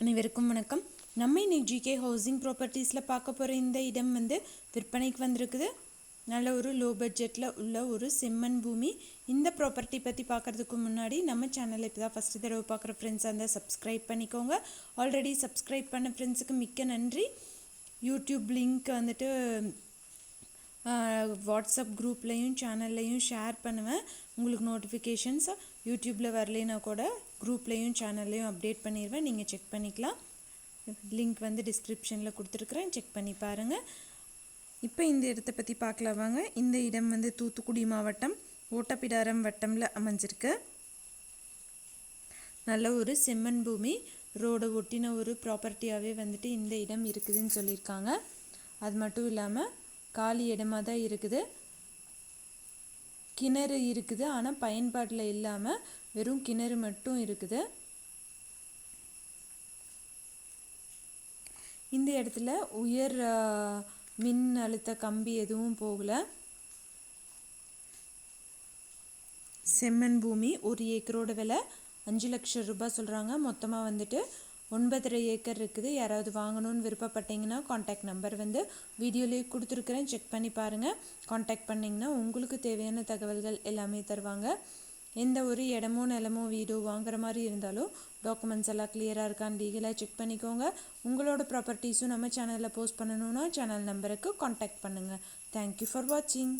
அனைவருக்கும் வணக்கம். நம்ம இன்னைக்கு ஜிகே ஹவுசிங் ப்ராப்பர்ட்டிஸில் பார்க்க போகிற இந்த இடம் வந்து விற்பனைக்கு வந்திருக்குது. நல்ல ஒரு லோ பட்ஜெட்டில் உள்ள ஒரு செம்மண் பூமி. இந்த ப்ராப்பர்ட்டி பற்றி பார்க்குறதுக்கு முன்னாடி நம்ம சேனலை இப்போ தான் ஃபஸ்ட்டு தடவை பார்க்குற ஃப்ரெண்ட்ஸாக இருந்தால் சப்ஸ்கிரைப் பண்ணிக்கோங்க. ஆல்ரெடி சப்ஸ்கிரைப் பண்ண ஃப்ரெண்ட்ஸுக்கு மிக்க நன்றி. யூடியூப் லிங்க் வந்துட்டு வாட்ஸ்அப் குரூப்லேயும் சேனல்லையும் ஷேர் பண்ணுவேன். உங்களுக்கு நோட்டிஃபிகேஷன்ஸ் யூடியூப்பில் வரலைன்னா கூட குரூப்லேயும் சேனல்லையும் அப்டேட் பண்ணிடுவேன் நீங்கள் செக் பண்ணிக்கலாம். லிங்க் வந்து டிஸ்கிரிப்ஷனில் கொடுத்துருக்குறேன். செக் பண்ணி பாருங்கள் இப்போ இந்த இடத்த பற்றி பார்க்கலாம் வாங்க. இந்த இடம் வந்து தூத்துக்குடி மாவட்டம் ஓட்டப்பிடாரம் வட்டமில் அமைஞ்சிருக்கு. நல்ல ஒரு செம்மண் பூமி. ரோடை ஒட்டின ஒரு ப்ராப்பர்ட்டியாகவே வந்துட்டு இந்த இடம் இருக்குதுன்னு சொல்லியிருக்காங்க. அது மட்டும் இல்லாமல் காலி இடமாக தான் இருக்குது. கிணறு இருக்குது. ஆனால் பயன்பாட்டில் இல்லாமல் வெறும் கிணறு மட்டும் இருக்குது. இந்த இடத்துல உயர் மின் அழுத்த கம்பி எதுவும் போகலை. செம்மண் பூமி ஒரு ஏக்கரோட விலை அஞ்சு லட்சம் ரூபாய் சொல்கிறாங்க மொத்தமாக வந்துட்டு ஒன்பதரை ஏக்கர் இருக்குது. யாராவது வாங்கணும்னு விருப்பப்பட்டீங்கன்னா காண்டாக்ட் நம்பர் வந்து வீடியோலேயே கொடுத்துருக்குறேன். செக் பண்ணி பாருங்கள் காண்டாக்ட் பண்ணிங்கன்னா உங்களுக்கு தேவையான தகவல்கள் எல்லாமே தருவாங்க. எந்த ஒரு இடமோ நிலமோ வீடோ வாங்குற மாதிரி இருந்தாலும் டாக்குமெண்ட்ஸ் எல்லாம் கிளியராக இருக்கான்னு லீகலாக செக் பண்ணிக்கோங்க. உங்களோட ப்ராப்பர்ட்டிஸும் நம்ம சேனலில் போஸ்ட் பண்ணணுன்னா சேனல் நம்பருக்கு காண்டாக்ட் பண்ணுங்கள் தேங்க்யூ ஃபார் வாட்சிங்